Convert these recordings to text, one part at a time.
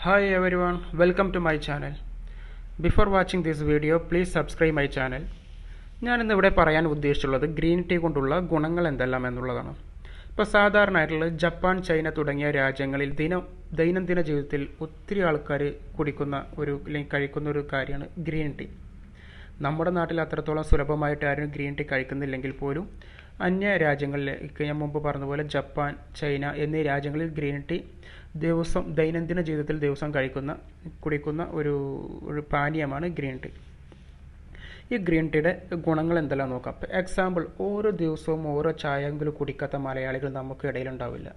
Hi everyone, welcome to my channel. Before watching this video, please subscribe my channel. ഞാൻ ഇന്ന് ഇവിടെ പറയാൻ ഉദ്ദേശിച്ചുള്ളത് green tea കൊണ്ടുള്ള ഗുണങ്ങൾ എന്തെല്ലാം എന്നുള്ളതാണ് ഇപ്പോൾ സാധാരണയായിട്ടുള്ള ജപ്പാൻ ചൈന തുടങ്ങിയ രാജ്യങ്ങളിൽ ദിനം ദൈനംദിന ജീവിതത്തിൽ ഒത്തിരി ആൾക്കാർ കുടിക്കുന്ന ഒരു അല്ലെങ്കിൽ കഴിക്കുന്ന ഒരു കാര്യമാണ് ഗ്രീൻ ടീ നമ്മുടെ നാട്ടിൽ അത്രത്തോളം സുലഭമായിട്ട് ആരും ഗ്രീൻ ടീ കഴിക്കുന്നില്ലെങ്കിൽ പോലും അന്യ രാജ്യങ്ങളിലേക്ക് ഞാൻ മുമ്പ് പറഞ്ഞതുപോലെ ജപ്പാൻ ചൈന എന്നീ രാജ്യങ്ങളിൽ ഗ്രീൻ ടീ ദിവസം ദൈനംദിന ജീവിതത്തിൽ ദിവസം കഴിക്കുന്ന കുടിക്കുന്ന ഒരു ഒരു പാനീയമാണ് ഗ്രീൻ ടീ. ഈ ഗ്രീൻ ടീയുടെ ഗുണങ്ങൾ എന്തെല്ലാം നോക്കാം. എക്സാമ്പിൾ ഓരോ ദിവസവും ഓരോ ചായയെങ്കിലും കുടിക്കാത്ത മലയാളികൾ നമുക്ക് ഇടയിലുണ്ടാവില്ല.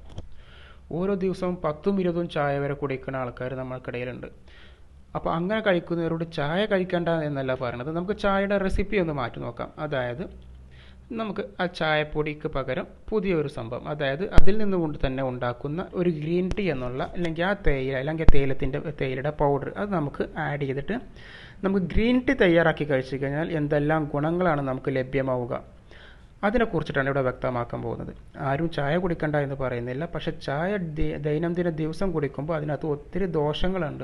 ഓരോ ദിവസവും പത്തും ഇരുപതും ചായ വരെ കുടിക്കുന്ന ആൾക്കാർ നമ്മൾക്കിടയിലുണ്ട് അപ്പോൾ അങ്ങനെ കഴിക്കുന്നവരോട് ചായ കഴിക്കേണ്ട എന്നല്ല പറയുന്നത് നമുക്ക് ചായയുടെ റെസിപ്പി ഒന്ന് മാറ്റി നോക്കാം. അതായത് നമുക്ക് ആ ചായപ്പൊടിക്ക് പകരം പുതിയൊരു സംഭവം. അതായത് അതിൽ നിന്നുകൊണ്ട് തന്നെ ഉണ്ടാക്കുന്ന ഒരു ഗ്രീൻ ടീ എന്നുള്ള അല്ലെങ്കിൽ ആ തേയില അല്ലെങ്കിൽ തേയിലത്തിന്റെ തേയിലയുടെ പൗഡർ അത് നമുക്ക് ആഡ് ചെയ്തിട്ട് നമുക്ക് ഗ്രീൻ ടീ തയ്യാറാക്കി കഴിച്ചു കഴിഞ്ഞാൽ എന്തെല്ലാം ഗുണങ്ങളാണ് നമുക്ക് ലഭ്യമാവുക. അതിനെക്കുറിച്ചിട്ടാണ് ഇവിടെ വ്യക്തമാക്കാൻ പോകുന്നത്. ആരും ചായ കുടിക്കണ്ട എന്ന് പറയുന്നില്ല. പക്ഷെ ചായ ദൈനംദിന ദിവസം കുടിക്കുമ്പോൾ അതിനകത്ത് ഒത്തിരി ദോഷങ്ങളുണ്ട്.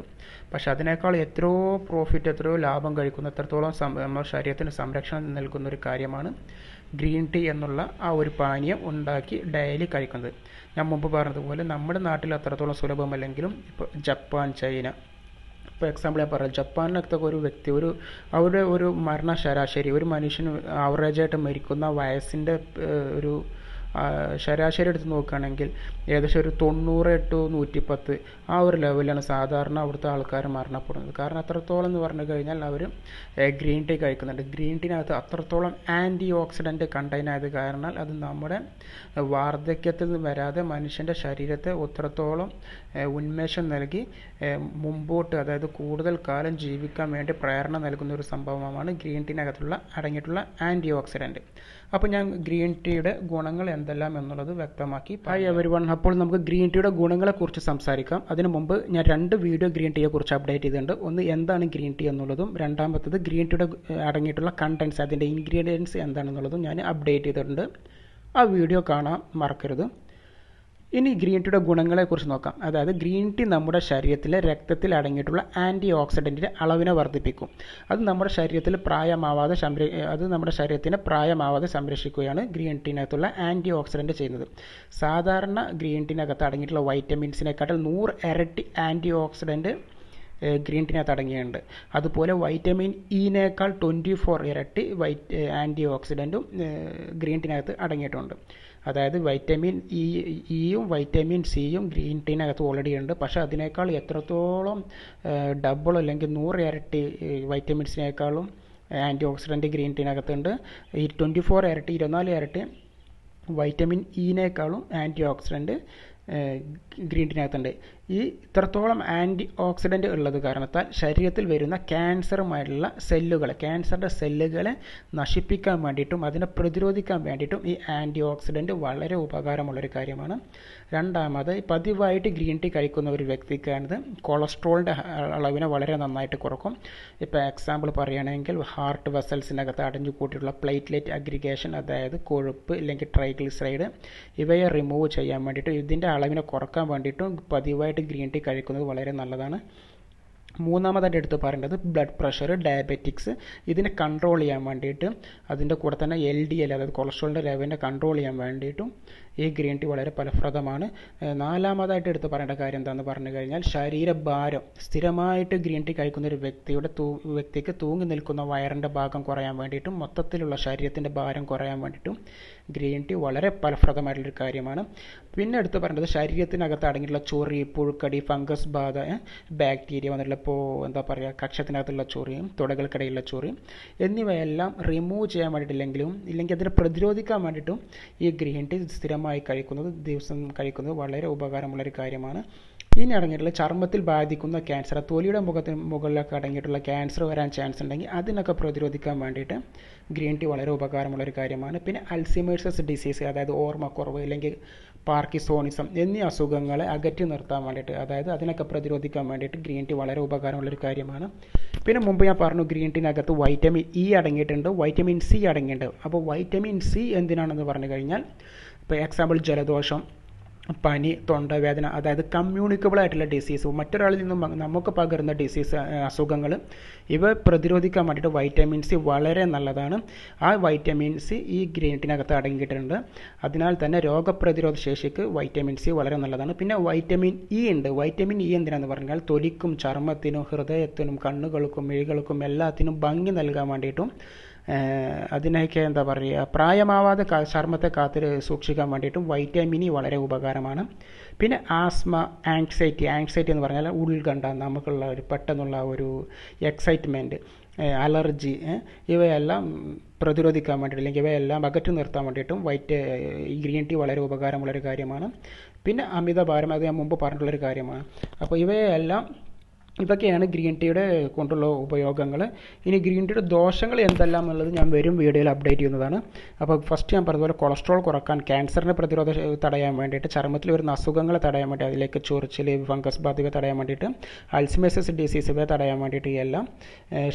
പക്ഷെ അതിനേക്കാൾ എത്രയോ പ്രോഫിറ്റ് എത്രയോ ലാഭം കഴിക്കുന്ന എത്രത്തോളം നമ്മുടെ ശരീരത്തിന് സംരക്ഷണം നൽകുന്ന ഒരു കാര്യമാണ് ഗ്രീൻ ടീ എന്നുള്ള ആ ഒരു പാനീയം ഉണ്ടാക്കി ഡെയിലി കഴിക്കുന്നത്. ഞാൻ മുമ്പ് പറഞ്ഞതുപോലെ നമ്മുടെ നാട്ടിൽ അത്രത്തോളം സുലഭമല്ലെങ്കിലും ഇപ്പോൾ ജപ്പാൻ ചൈന ഇപ്പോൾ എക്സാമ്പിൾ ഞാൻ പറയാം ജപ്പാനിലൊക്കെ ഒരു വ്യക്തി ഒരു അവരുടെ ഒരു മരണ ശരാശരി ഒരു മനുഷ്യന് ആവറേജായിട്ട് മരിക്കുന്ന വയസ്സിന്റെ ഒരു ശരാശരി എടുത്ത് നോക്കുകയാണെങ്കിൽ ഏകദേശം ഒരു തൊണ്ണൂറ് ടു നൂറ്റിപ്പത്ത് ആ ഒരു ലെവലിലാണ് സാധാരണ അവിടുത്തെ ആൾക്കാർ മരണപ്പെടുന്നത്. കാരണം അത്രത്തോളം എന്ന് പറഞ്ഞു കഴിഞ്ഞാൽ അവർ ഗ്രീൻ ടീ കഴിക്കുന്നുണ്ട്. ഗ്രീൻ ടീനകത്ത് അത്രത്തോളം ആന്റി ഓക്സിഡന്റ് കണ്ടെയ്ൻ ആയത് കാരണം അത് നമ്മുടെ വാർദ്ധക്യത്തിൽ വരാതെ മനുഷ്യന്റെ ശരീരത്തെ ഉത്രത്തോളം ഉന്മേഷം നൽകി മുമ്പോട്ട് അതായത് കൂടുതൽ കാലം ജീവിക്കാൻ വേണ്ടി പ്രേരണ നൽകുന്ന ഒരു സംഭവമാണ് ഗ്രീൻ ടീനകത്തുള്ള അടങ്ങിയിട്ടുള്ള ആന്റി ഓക്സിഡന്റ് അപ്പോൾ ഞാൻ ഗ്രീൻ ടീയുടെ ഗുണങ്ങൾ എന്തെല്ലാം എന്നുള്ളത് വ്യക്തമാക്കി ഹായ് എവരി വൺ അപ്പോൾ നമുക്ക് ഗ്രീൻ ടീയുടെ ഗുണങ്ങളെക്കുറിച്ച് സംസാരിക്കാം. അതിനു മുമ്പ് ഞാൻ രണ്ട് വീഡിയോ ഗ്രീൻ ടീയെ കുറിച്ച് അപ്ഡേറ്റ് ചെയ്തിട്ടുണ്ട്. ഒന്ന് എന്താണ് ഗ്രീൻ ടീ എന്നുള്ളതും രണ്ടാമത്തത് ഗ്രീൻ ടീയുടെ അടങ്ങിയിട്ടുള്ള കണ്ടൻസ് അതിന്റെ ഇൻഗ്രീഡിയൻസ് എന്താണെന്നുള്ളതും ഞാൻ അപ്ഡേറ്റ് ചെയ്തിട്ടുണ്ട്. ആ വീഡിയോ കാണാൻ മറക്കരുത്. ഇനി ഗ്രീൻ ടീയുടെ ഗുണങ്ങളെക്കുറിച്ച് നോക്കാം. അതായത് ഗ്രീൻ ടീ നമ്മുടെ ശരീരത്തിലെ രക്തത്തിൽ അടങ്ങിയിട്ടുള്ള ആന്റി ഓക്സിഡന്റിന്റെ അളവിനെ വർദ്ധിപ്പിക്കും. അത് നമ്മുടെ ശരീരത്തിൽ പ്രായമാവാതെ സംര അത് നമ്മുടെ ശരീരത്തിന് പ്രായമാവാതെ സംരക്ഷിക്കുകയാണ് ഗ്രീൻ ടീനകത്തുള്ള ആന്റി ഓക്സിഡന്റ് ചെയ്യുന്നത്. സാധാരണ ഗ്രീൻ ടീനകത്ത് അടങ്ങിയിട്ടുള്ള വൈറ്റമിൻസിനെക്കാട്ടിൽ നൂറ് ഇരട്ടി ആന്റി ഓക്സിഡന്റ് ഗ്രീൻ ടീനകത്ത് അടങ്ങിയിട്ടുണ്ട് അതുപോലെ വൈറ്റമിൻ ഇനേക്കാൾ ട്വന്റി ഫോർ ഇരട്ടി വൈറ്റ് ആന്റി ഓക്സിഡന്റും ഗ്രീൻ ടീനകത്ത് അടങ്ങിയിട്ടുണ്ട്. അതായത് വൈറ്റമിൻ ഇ ഇയും വൈറ്റമിൻ സിയും ഗ്രീൻ ടീനകത്ത് ഓൾറെഡി ഉണ്ട്. പക്ഷേ അതിനേക്കാൾ എത്രത്തോളം ഡബിൾ അല്ലെങ്കിൽ നൂറ് ഇരട്ടി വൈറ്റമിൻസിനേക്കാളും ആന്റി ഓക്സിഡന്റ് ഗ്രീൻ ടീനകത്തുണ്ട്. ഈ ട്വന്റി ഫോർ ഇരട്ടി ഇരുപത്തിനാല് ഇരട്ടി വൈറ്റമിൻ ഇനേക്കാളും ആന്റി ഓക്സിഡന്റ് ഗ്രീൻ ടീനകത്തുണ്ട് ഈ ഇത്രത്തോളം ആന്റി ഓക്സിഡന്റ് ഉള്ളത് കാരണത്താൽ ശരീരത്തിൽ വരുന്ന ക്യാൻസറുമായിട്ടുള്ള സെല്ലുകളെ ക്യാൻസറിന്റെ സെല്ലുകളെ നശിപ്പിക്കാൻ വേണ്ടിയിട്ടും അതിനെ പ്രതിരോധിക്കാൻ വേണ്ടിയിട്ടും ഈ ആന്റി ഓക്സിഡന്റ് വളരെ ഉപകാരമുള്ളൊരു കാര്യമാണ്. രണ്ടാമത് പതിവായിട്ട് ഗ്രീൻ ടീ കഴിക്കുന്ന ഒരു വ്യക്തിക്കാണിത്. കൊളസ്ട്രോളിന്റെ അളവിനെ വളരെ നന്നായിട്ട് കുറക്കും. ഇപ്പോൾ എക്സാമ്പിൾ പറയുകയാണെങ്കിൽ ഹാർട്ട് വെസൽസിനകത്ത് അടഞ്ഞു കൂട്ടിയിട്ടുള്ള പ്ലേറ്റ്ലെറ്റ് അഗ്രിഗേഷൻ അതായത് കൊഴുപ്പ് അല്ലെങ്കിൽ ട്രൈഗ്ലിസറൈഡ് ഇവയെ റിമൂവ് ചെയ്യാൻ വേണ്ടിയിട്ട് ഇതിന്റെ അളവിനെ കുറയ്ക്കാൻ വേണ്ടിയിട്ടും പതിവായിട്ട് ഗ്രീൻ ടീ കഴിക്കുന്നത് വളരെ നല്ലതാണ്. മൂന്നാമതായിട്ട് എടുത്ത് പറയേണ്ടത് ബ്ലഡ് പ്രഷർ ഡയബറ്റിക്സ് ഇതിനെ കൺട്രോൾ ചെയ്യാൻ വേണ്ടിയിട്ട് അതിന്റെ കൂടെ തന്നെ എൽ ഡി എൽ അതായത് കൊളസ്ട്രോളിന്റെ ലെവലിനെ കൺട്രോൾ ചെയ്യാൻ വേണ്ടിയിട്ടും ഈ ഗ്രീൻ ടീ വളരെ ഫലപ്രദമാണ്. നാലാമതായിട്ട് എടുത്ത് പറയേണ്ട കാര്യം എന്താണെന്ന് പറഞ്ഞു കഴിഞ്ഞാൽ ശരീരഭാരം. സ്ഥിരമായിട്ട് ഗ്രീൻ ടീ കഴിക്കുന്ന ഒരു വ്യക്തിയുടെ തൂ വ്യക്തിക്ക് തൂങ്ങി നിൽക്കുന്ന വയറിന്റെ ഭാഗം കുറയാൻ വേണ്ടിയിട്ടും മൊത്തത്തിലുള്ള ശരീരത്തിന്റെ ഭാരം കുറയാൻ വേണ്ടിയിട്ടും ഗ്രീൻ ടീ വളരെ ഫലപ്രദമായിട്ടുള്ളൊരു കാര്യമാണ്. പിന്നെ എടുത്ത് പറയേണ്ടത് ശരീരത്തിനകത്ത് അടങ്ങിയിട്ടുള്ള ചൊറി പുഴുക്കടി ഫംഗസ് ബാധ ബാക്ടീരിയ വന്നിട്ടുള്ള ഇപ്പോൾ എന്താ പറയുക കക്ഷത്തിനകത്തുള്ള ചൊറിയും തുടകൾക്കിടയിലുള്ള ചൊറിയും എന്നിവയെല്ലാം റിമൂവ് ചെയ്യാൻ വേണ്ടിയിട്ടില്ലെങ്കിലും ഇല്ലെങ്കിൽ അതിനെ പ്രതിരോധിക്കാൻ വേണ്ടിയിട്ടും ഈ ഗ്രീൻ ടീ സ്ഥിരമായി കഴിക്കുന്നത് ദിവസം കഴിക്കുന്നത് വളരെ ഉപകാരമുള്ളൊരു കാര്യമാണ്. ഇനി അടങ്ങിയിട്ടുള്ള ചർമ്മത്തിൽ ബാധിക്കുന്ന ക്യാൻസർ തൊലിയുടെ മുഖത്തിന് മുകളിലൊക്കെ അടങ്ങിയിട്ടുള്ള ക്യാൻസർ വരാൻ ചാൻസ് ഉണ്ടെങ്കിൽ അതിനൊക്കെ പ്രതിരോധിക്കാൻ വേണ്ടിയിട്ട് ഗ്രീൻ ടീ വളരെ ഉപകാരമുള്ള ഒരു കാര്യമാണ്. പിന്നെ അൽസിമേഴ്സസ് ഡിസീസ് അതായത് ഓർമ്മക്കുറവ് അല്ലെങ്കിൽ പാർക്കിസോണിസം എന്നീ അസുഖങ്ങളെ അകറ്റി നിർത്താൻ വേണ്ടിയിട്ട് അതായത് അതിനൊക്കെ പ്രതിരോധിക്കാൻ വേണ്ടിയിട്ട് ഗ്രീൻ ടീ വളരെ ഉപകാരമുള്ളൊരു കാര്യമാണ്. പിന്നെ മുമ്പ് ഞാൻ പറഞ്ഞു ഗ്രീൻ ടീനകത്ത് വൈറ്റമിൻ ഇ അടങ്ങിയിട്ടുണ്ട് വൈറ്റമിൻ സി അടങ്ങിയിട്ടുണ്ട്. അപ്പോൾ വൈറ്റമിൻ സി എന്തിനാണെന്ന് പറഞ്ഞു കഴിഞ്ഞാൽ ഇപ്പോൾ എക്സാമ്പിൾ ജലദോഷം പനി തൊണ്ടവേദന അതായത് കമ്മ്യൂണിക്കബിൾ ആയിട്ടുള്ള ഡിസീസ് മറ്റൊരാളിൽ നിന്നും നമുക്ക് പകരുന്ന ഡിസീസ് അസുഖങ്ങൾ ഇവ പ്രതിരോധിക്കാൻ വേണ്ടിയിട്ട് വൈറ്റമിൻ സി വളരെ നല്ലതാണ്. ആ വൈറ്റമിൻ സി ഈ ഗ്രീൻ അടങ്ങിയിട്ടുണ്ട്. അതിനാൽ തന്നെ രോഗപ്രതിരോധ ശേഷിക്ക് വൈറ്റമിൻ സി വളരെ നല്ലതാണ്. പിന്നെ വൈറ്റമിൻ ഇ ഉണ്ട്. വൈറ്റമിൻ ഇ എന്തിനാന്ന് പറഞ്ഞാൽ തൊലിക്കും ചർമ്മത്തിനും ഹൃദയത്തിനും കണ്ണുകൾക്കും മിഴികൾക്കും എല്ലാത്തിനും ഭംഗി നൽകാൻ വേണ്ടിയിട്ടും അതിനൊക്കെ എന്താ പറയുക പ്രായമാവാതെ ചർമ്മത്തെ കാത്ത് സൂക്ഷിക്കാൻ വേണ്ടിയിട്ടും വൈറ്റമിൻ ഇ വളരെ ഉപകാരമാണ്. പിന്നെ ആസ്മ ആങ്സൈറ്റി ആങ്സൈറ്റി എന്ന് പറഞ്ഞാൽ ഉൾകണ്ഠ നമുക്കുള്ള ഒരു പെട്ടെന്നുള്ള ഒരു എക്സൈറ്റ്മെന്റ് അലർജി ഇവയെല്ലാം പ്രതിരോധിക്കാൻ വേണ്ടിയിട്ട് അല്ലെങ്കിൽ ഇവയെല്ലാം അകറ്റി നിർത്താൻ വേണ്ടിയിട്ടും വൈറ്റ് ഗ്രീൻ ടീ വളരെ ഉപകാരമുള്ളൊരു കാര്യമാണ്. പിന്നെ അമിതഭാരം അത് ഞാൻ മുമ്പ് പറഞ്ഞിട്ടുള്ളൊരു കാര്യമാണ്. അപ്പോൾ ഇവയെല്ലാം ഇതൊക്കെയാണ് ഗ്രീൻ ടീയുടെ കൊണ്ടുള്ള ഉപയോഗങ്ങൾ ഇനി ഗ്രീൻ ടീയുടെ ദോഷങ്ങൾ എന്തെല്ലാം എന്നുള്ളത് ഞാൻ വരും വീഡിയോയിൽ അപ്ഡേറ്റ് ചെയ്യുന്നതാണ്. അപ്പോൾ ഫസ്റ്റ് ഞാൻ പറഞ്ഞതുപോലെ കൊളസ്ട്രോൾ കുറയ്ക്കാൻ ക്യാൻസറിനെ പ്രതിരോധ തടയാൻ വേണ്ടിയിട്ട് ചർമ്മത്തിൽ വരുന്ന അസുഖങ്ങളെ തടയാൻ വേണ്ടി അതിലേക്ക് ചൊറിച്ചിൽ ഫംഗസ് ബാധ തടയാൻ വേണ്ടിയിട്ട് അൾസിമേസസ് ഡിസീസ് ഇവ തടയാൻ വേണ്ടിയിട്ട് എല്ലാം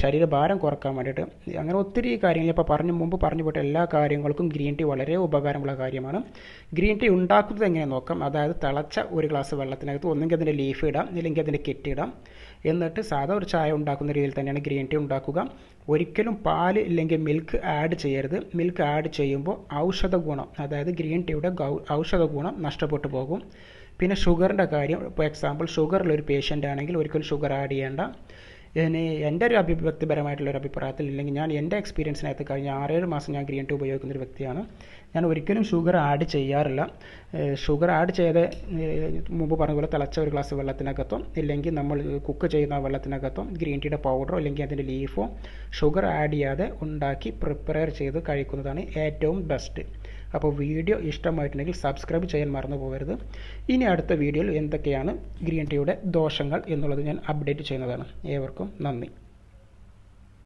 ശരീരഭാരം കുറയ്ക്കാൻ വേണ്ടിയിട്ട്. അങ്ങനെ ഒത്തിരി കാര്യങ്ങൾ ഇപ്പോൾ പറഞ്ഞു മുമ്പ് പറഞ്ഞു പോയിട്ട് എല്ലാ കാര്യങ്ങൾക്കും ഗ്രീൻ ടീ വളരെ ഉപകാരമുള്ള കാര്യമാണ്. ഗ്രീൻ ടീ ഉണ്ടാക്കുന്നത് എങ്ങനെ നോക്കാം? അതായത് തിളച്ച ഒരു ഗ്ലാസ് വെള്ളത്തിനകത്ത് ഒന്നെങ്കിൽ അതിന്റെ ലീഫ് ഇടാം അല്ലെങ്കിൽ അതിന്റെ ഇടാം. എന്നിട്ട് സാധാ ഒരു ചായ ഉണ്ടാക്കുന്ന രീതിയിൽ തന്നെയാണ് ഗ്രീൻ ടീ ഉണ്ടാക്കുക. ഒരിക്കലും പാൽ ഇല്ലെങ്കിൽ മിൽക്ക് ആഡ് ചെയ്യരുത്. മിൽക്ക് ആഡ് ചെയ്യുമ്പോൾ ഔഷധ ഗുണം അതായത് ഗ്രീൻ ടീയുടെ ഔഷധ ഗുണം നഷ്ടപ്പെട്ടു പോകും. പിന്നെ ഷുഗറിന്റെ കാര്യം ഇപ്പോൾ എക്സാമ്പിൾ ഷുഗറിലൊരു പേഷ്യന്റ് ആണെങ്കിൽ ഒരിക്കലും ഷുഗർ ആഡ് ചെയ്യേണ്ട. ഇനി എന്റെ ഒരു അഭി വ്യക്തിപരമായിട്ടുള്ള ഒരു അഭിപ്രായത്തിൽ ഇല്ലെങ്കിൽ ഞാൻ എന്റെ എക്സ്പീരിയൻസിനകത്ത് കഴിഞ്ഞ ആറേഴ് മാസം ഞാൻ ഗ്രീൻ ടീ ഉപയോഗിക്കുന്ന ഒരു വ്യക്തിയാണ്. ഞാൻ ഒരിക്കലും ഷുഗർ ആഡ് ചെയ്യാറില്ല. ഷുഗർ ആഡ് ചെയ്ത് മുമ്പ് പറഞ്ഞ പോലെ തിളച്ച ഒരു ഗ്ലാസ് വെള്ളത്തിനകത്തോ ഇല്ലെങ്കിൽ നമ്മൾ കുക്ക് ചെയ്യുന്ന വെള്ളത്തിനകത്തോ ഗ്രീൻ ടീയുടെ പൗഡറോ അല്ലെങ്കിൽ അതിന്റെ ലീഫോ ഷുഗർ ആഡ് ചെയ്യാതെ ഉണ്ടാക്കി പ്രിപ്പയർ ചെയ്ത് കഴിക്കുന്നതാണ് ഏറ്റവും ബെസ്റ്റ് അപ്പോൾ വീഡിയോ ഇഷ്ടമായിട്ടുണ്ടെങ്കിൽ സബ്സ്ക്രൈബ് ചെയ്യാൻ മറന്നു പോകരുത്. ഇനി അടുത്ത വീഡിയോയിൽ എന്തൊക്കെയാണ് ഗ്രീൻ ടീയുടെ ദോഷങ്ങൾ എന്നുള്ളത് ഞാൻ അപ്ഡേറ്റ് ചെയ്യുന്നതാണ്. ഏവർക്കും നന്ദി.